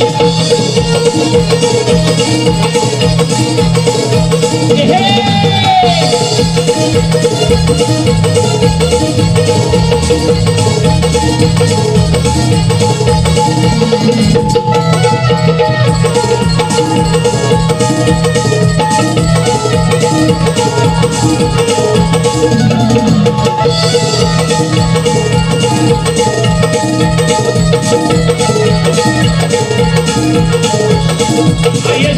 Hey! Oh.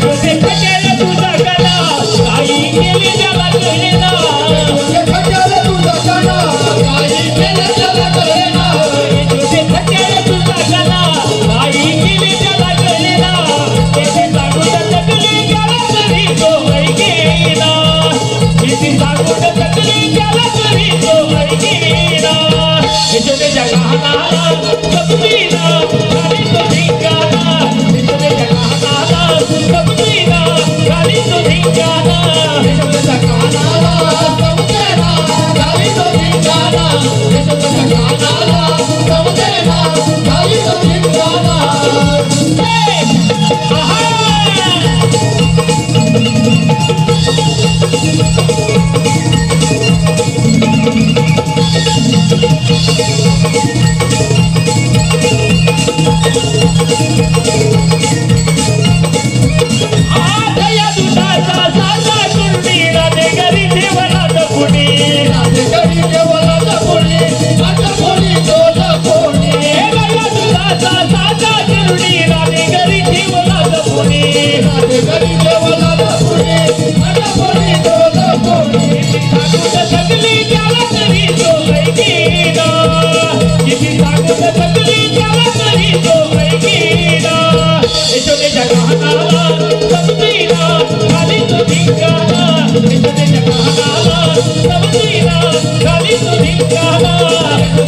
Thank you. Hey!